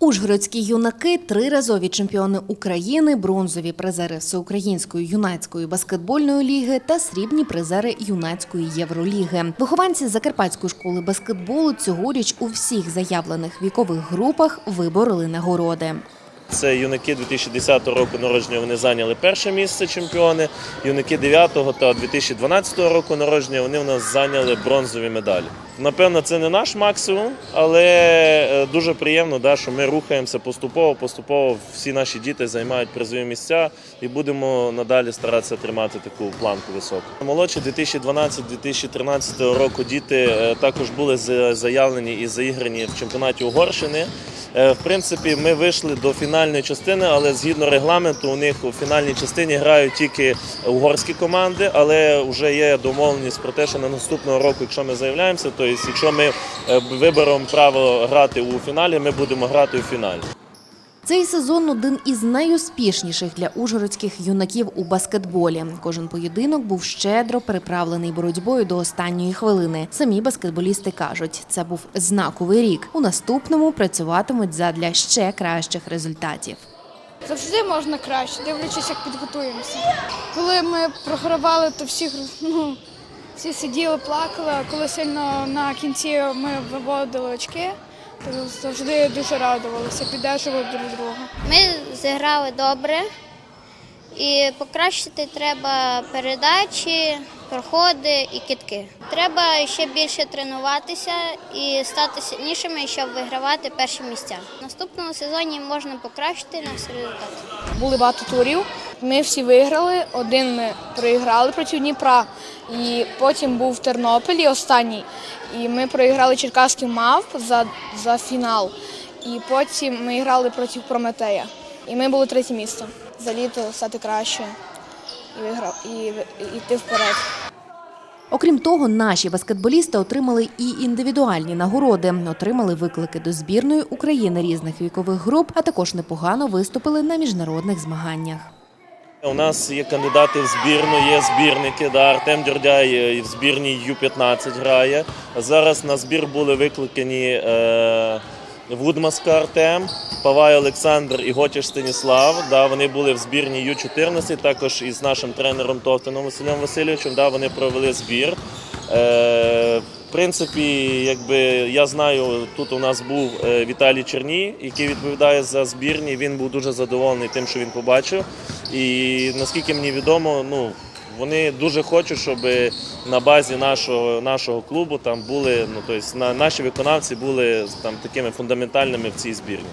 Ужгородські юнаки триразові чемпіони України, бронзові призери Всеукраїнської юнацької баскетбольної ліги та срібні призери юнацької євроліги. Вихованці Закарпатської школи баскетболу цьогоріч у всіх заявлених вікових групах вибороли нагороди. Це юнаки 2010 року народження. Вони зайняли перше місце чемпіони. Юнаки 9 та 2012 року народження вони в нас зайняли бронзові медалі. Напевно, це не наш максимум, але е, дуже приємно, да, що ми рухаємося поступово. Поступово всі наші діти займають призові місця і будемо надалі старатися тримати таку планку високу. Молодші 2012-2013 року діти е, також були заявлені і заіграні в чемпіонаті Угорщини. Е, В принципі, ми вийшли до фінальної частини, але згідно регламенту, у них у фінальній частині грають тільки угорські команди, але вже є домовленість про те, що на наступного року, якщо ми заявляємося, то якщо ми е, виберемо право грати у фіналі, ми будемо грати у фіналі. Цей сезон один із найуспішніших для ужгородських юнаків у баскетболі. Кожен поєдинок був щедро переправлений боротьбою до останньої хвилини. Самі баскетболісти кажуть, це був знаковий рік. У наступному працюватимуть задля ще кращих результатів. Завжди можна краще, дивлячись, як підготуємося. Коли ми програвали, то всі, ну, всі сиділи, плакали, коли сильно на кінці ми виводили очки, то завжди дуже радувалися, піддержували друг друга. Ми зіграли добре і покращити треба передачі, проходи і китки. Треба ще більше тренуватися і стати сильнішими, щоб вигравати перші місця. В наступному сезоні можна покращити наш результат. Були багато турів. Ми всі виграли, один ми проіграли проти Дніпра, і потім був в Тернополі останній. І ми проіграли черкаський мавп за, за фінал. І потім ми грали проти Прометея. І ми були третє місце. За літо стати краще і виграв, і, і йти вперед. Окрім того, наші баскетболісти отримали і індивідуальні нагороди, отримали виклики до збірної України різних вікових груп, а також непогано виступили на міжнародних змаганнях. У нас є кандидати в збірну, є збірники. Да, Артем Дьордяй е, в збірній Ю-15 грає. Зараз на збір були викликані е, Вудмаска Артем, Павай Олександр і Готіш Станіслав. Да, вони були в збірній Ю-14, також із нашим тренером Товтином Василем Васильовичем. Да, вони провели збір. Е, принципі, якби я знаю, тут у нас був е, Віталій Черній, який відповідає за збірні. Він був дуже задоволений тим, що він побачив. І наскільки мені відомо, ну вони дуже хочуть, щоб на базі нашого нашого клубу там були, ну тобто на наші виконавці були там такими фундаментальними в цій збірні.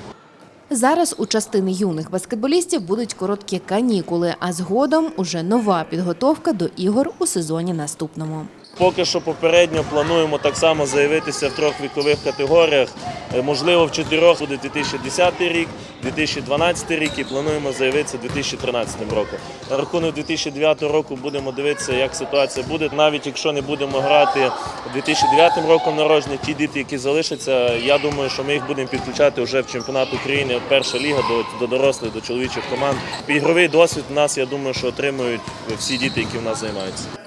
Зараз у частини юних баскетболістів будуть короткі канікули, а згодом уже нова підготовка до ігор у сезоні наступному. Поки що попередньо плануємо так само заявитися в трьох вікових категоріях. Е, Можливо, в чотирьох буде 2010 рік, 2012 рік і плануємо заявитися 2013 роком. На рахунок 2009 року будемо дивитися, як ситуація буде. Навіть якщо не будемо грати 2009 роком народження, ті діти, які залишаться, я думаю, що ми їх будемо підключати вже в чемпіонат України, перша ліга до, до дорослих, до чоловічих команд. Ігровий досвід у нас, я думаю, що отримують всі діти, які в нас займаються.